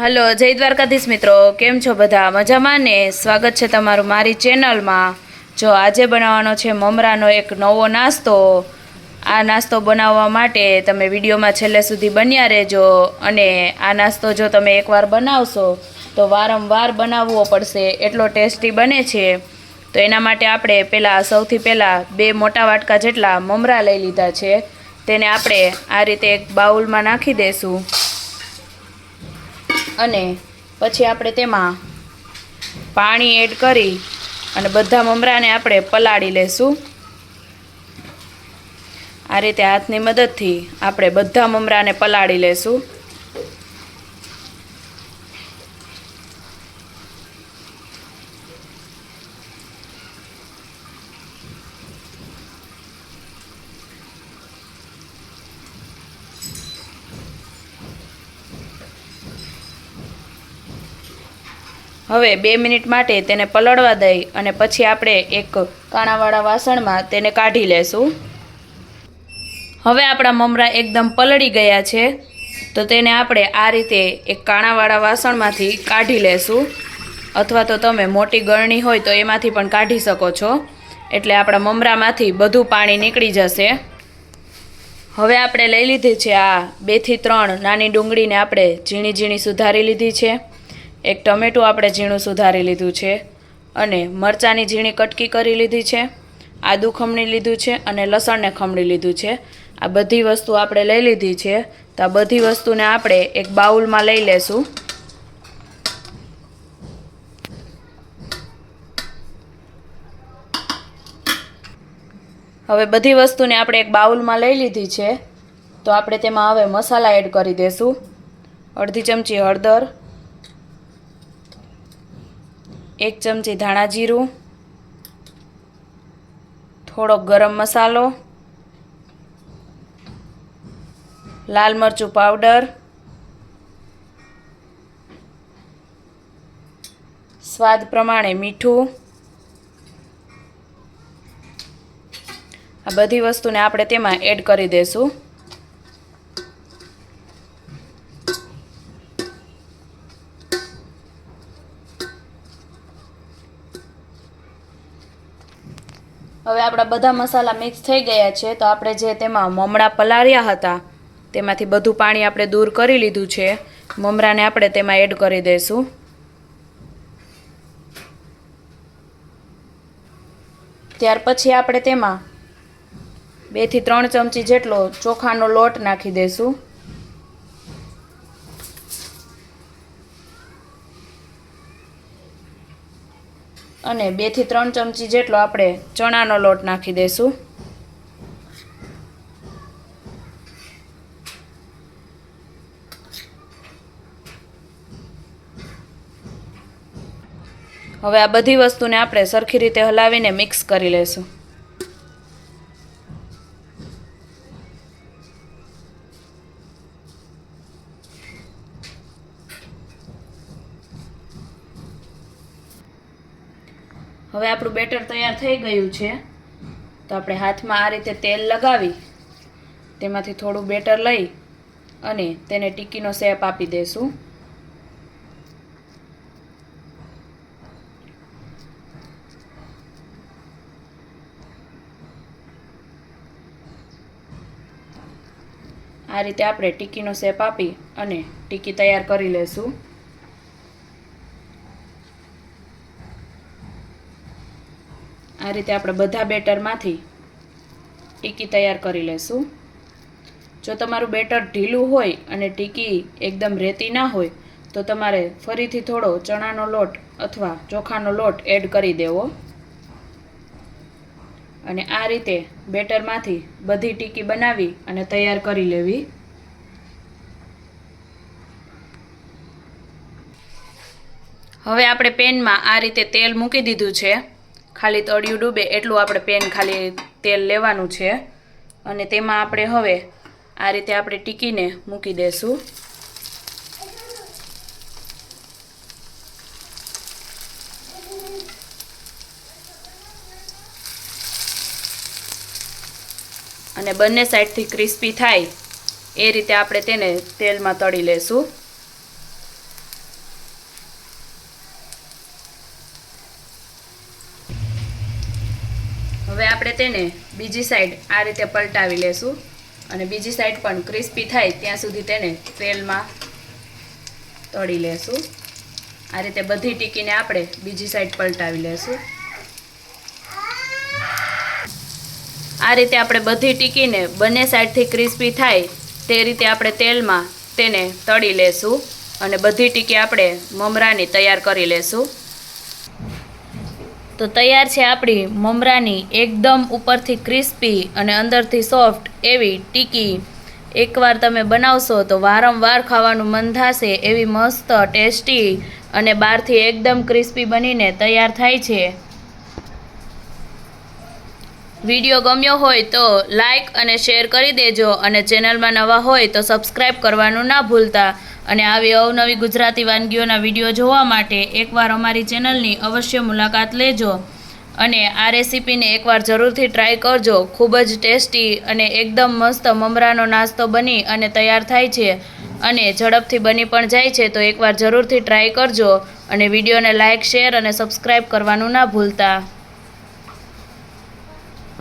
Hello, જય દ્વારકાધીશ મિત્રો. કેમ છો બધા? મજામાં ને? સ્વાગત છે તમારું મારી ચેનલમાં. જો આજે બનાવવાનો છે મમરાનો એક નવો નાસ્તો. આ નાસ્તો બનાવવા માટે તમે વિડીયોમાં છેલ્લે સુધી બન્યા રહેજો અને આ નાસ્તો જો તમે એકવાર બનાવશો, તો વારંવાર બનાવવો પડશે. એટલો ટેસ્ટી બને છે. તો એના માટે આપણે પહેલાં સૌથી પહેલાં બે મોટા વાટકા જેટલા મમરા લઈ લીધા છે. તેને આપણે આ રીતે એક બાઉલમાં નાખી દઈશું અને પછી આપણે તેમાં પાણી એડ કરી અને બધા મમરાને આપણે પલાળી લેશું. આ રીતે હાથની મદદથી આપણે બધા મમરાને પલાળી લેશું. હવે બે મિનિટ માટે તેને પલળવા દઈ અને પછી આપણે એક કાણાવાળા વાસણમાં તેને કાઢી લેશું. હવે આપણા મમરા એકદમ પલળી ગયા છે, તો તેને આપણે આ રીતે એક કાણાવાળા વાસણમાંથી કાઢી લેશું. અથવા તો તમે મોટી ગળણી હોય તો એમાંથી પણ કાઢી શકો છો. એટલે આપણા મમરામાંથી બધું પાણી નીકળી જશે. હવે આપણે લઈ લીધી છે આ બેથી ત્રણ નાની ડુંગળીને આપણે ઝીણી ઝીણી સુધારી લીધી છે. એક ટમેટું આપણે ઝીણું સુધારી લીધું છે અને મરચાંની ઝીણી કટકી કરી લીધી છે, આદું ખમણી લીધું છે અને લસણને ખમણી લીધું છે. આ બધી વસ્તુ આપણે લઈ લીધી છે. તો આ બધી વસ્તુને આપણે એક બાઉલમાં લઈ લેશું. હવે બધી વસ્તુને આપણે એક બાઉલમાં લઈ લીધી છે. તો આપણે તેમાં હવે મસાલા એડ કરી દઈશું અડધી ચમચી હળદર એક ચમચી ધાણા જીરું, થોડો ગરમ મસાલો, લાલ મરચું પાવડર, સ્વાદ પ્રમાણે મીઠું. આ બધી વસ્તુને આપણે તેમાં એડ કરી દઈશું હવે આપણા બધા મસાલા મિક્સ થઈ ગયા છે, તો આપણે જે તેમાં મમરા પલાળ્યા હતા, તેમાંથી બધું પાણી આપણે દૂર કરી લીધું છે. મમરાને આપણે તેમાં એડ કરી દઈશું. ત્યાર પછી આપણે તેમાં બેથી ત્રણ ચમચી જેટલો ચોખાનો લોટ નાખી દઈશું. અને બેથી ત્રણ ચમચી જેટલો આપણે ચણાનો લોટ નાખી દઈશું. હવે આ બધી વસ્તુને આપણે સરખી રીતે હલાવીને મિક્સ કરી લઈશું. હવે આપણું બેટર તૈયાર થઈ ગયું છે. તો આપણે હાથમાં આ રીતે તેલ લગાવી, તેમાંથી થોડું બેટર લઈ અને તેને ટીકીનો શેપ આપી દઈશું આ રીતે આપણે ટીકીનો શેપ આપી અને ટીકી તૈયાર કરી લઈશું આ રીતે આપણે બધા બેટરમાંથી ટીકી તૈયાર કરી લઈશું જો તમારું બેટર ઢીલું હોય અને ટીકી એકદમ રેતી ના હોય, તો તમારે ફરીથી થોડો ચણાનો લોટ અથવા ચોખાનો લોટ એડ કરી દેવો. અને આ રીતે બેટરમાંથી બધી ટીકી બનાવી અને તૈયાર કરી લેવી. હવે આપણે પેનમાં આ રીતે તેલ મૂકી દીધું છે. ખાલી તળિયું ડૂબે એટલું આપણે પેન ખાલી તેલ લેવાનું છે. અને તેમાં આપણે હવે આ રીતે આપણે ટીકીને મૂકી દઈશું અને બંને સાઈડથી ક્રિસ્પી થાય એ રીતે આપણે તેને તેલમાં તળી લેશું. હવે આપણે તેને બીજી સાઈડ આ રીતે પલટાવી લેશું અને બીજી સાઈડ પણ ક્રિસ્પી થાય ત્યાં સુધી તેને તેલમાં તળી લેશું. આ રીતે બધી ટીકીને આપણે બીજી સાઈડ પલટાવી લેશું. આ રીતે આપણે બધી ટીકીને બંને સાઈડથી ક્રિસ્પી થાય તે રીતે આપણે તેલમાં તેને તળી લેશું અને બધી ટીકી આપણે મમરાની તૈયાર કરી લેશું. તો તૈયાર છે આપણી મમરાની એકદમ ઉપરથી ક્રિસ્પી અને અંદરથી સોફ્ટ એવી ટીકી. એકવાર તમે બનાવશો તો વારંવાર ખાવાનું મન થશે એવી મસ્ત, ટેસ્ટી અને બહારથી એકદમ ક્રિસ્પી બનીને તૈયાર થાય છે. વીડિયો ગમ્યો હોય તો લાઈક અને શેર કરી દેજો અને ચેનલમાં નવા હોય તો સબસ્ક્રાઈબ કરવાનું ના ભૂલતા. અને આવી અવનવી ગુજરાતી વાનગીઓના વીડિયો જોવા માટે એકવાર અમારી ચેનલની અવશ્ય મુલાકાત લેજો અને આ રેસીપીને એકવાર જરૂરથી ટ્રાય કરજો. ખૂબ જ ટેસ્ટી અને એકદમ મસ્ત મમરાનો નાસ્તો બની અને તૈયાર થાય છે અને ઝડપથી બની પણ જાય છે, તો એકવાર જરૂરથી ટ્રાય કરજો અને વિડીયોને લાઇક, શેર અને સબસ્ક્રાઈબ કરવાનું ના ભૂલતા.